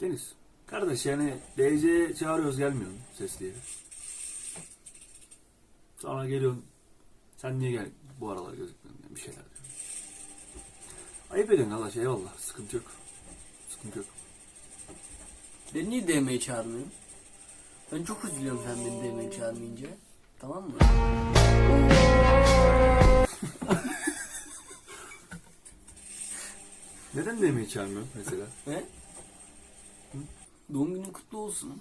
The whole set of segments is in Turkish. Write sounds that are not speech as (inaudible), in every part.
Deniz. Kardeş yani DC çağırıyoruz gelmiyorsun sesliye. Sonra geliyorsun. Sen niye gel bu aralar gözükmüyorsun yani bir şeyler diyor. Ayıp ediyorsun Allah eyvallah. Sıkıntı yok. Sıkıntı yok. Beni niye DM'ye çağırmıyorsun? Ben çok üzülüyorum sen beni DM'ye çağırmayınca. Tamam mı? (laughs) Neden DM'yi çağırmıyorsun mesela? He? Doğum günün kutlu olsun.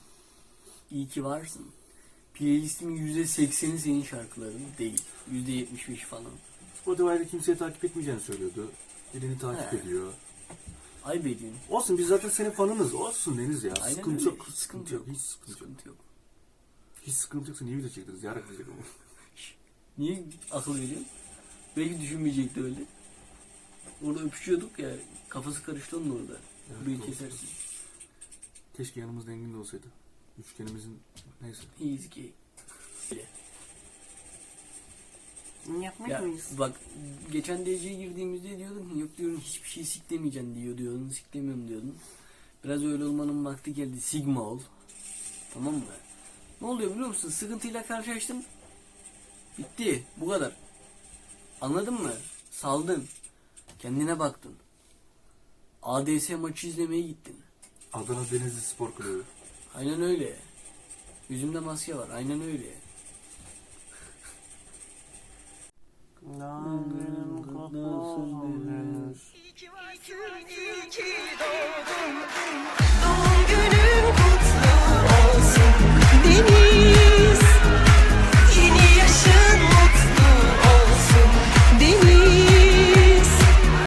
İyi ki varsın. Playlistimin %80'i senin şarkıların değil. %75 falan. Spotify'da kimseyi takip etmeyeceğini söylüyordu. Birini takip He. ediyor. Ay bedin. Olsun biz zaten senin fanınız. Olsun Deniz ya. Aynen sıkıntı öyle. yok. Hiç Sıkıntı yok. Hiç sıkıntı yok. Sıkıntı yok. Hiç sıkıntı yoksa niye video çektiniz? Yarak diyecek ama. Niye akıl veriyorsun? Belki düşünmeyecekti öyle. Orada öpüşüyorduk ya. Kafası karıştı onun orada. Evet, Burayı doğru. kesersin. Keşke yanımızda Engin de olsaydı. Üçgenimizin neyse. İyiyiz ki. Yapmak Ya bak geçen DC'ye girdiğimizde diyordun ki yok diyorum hiçbir şey siklemeyeceksin diyor diyordun siklemiyorum diyordun. Biraz öyle olmanın vakti geldi sigma ol. Tamam mı? Ne oluyor biliyor musun? Sıkıntıyla karşılaştın. Bitti. Bu kadar. Anladın mı? Saldın. Kendine baktın. ADS maçı izlemeye gittin. Adana Denizli Spor Kulübü. Aynen öyle. Yüzümde maske var. Aynen öyle. İyi ki varsın,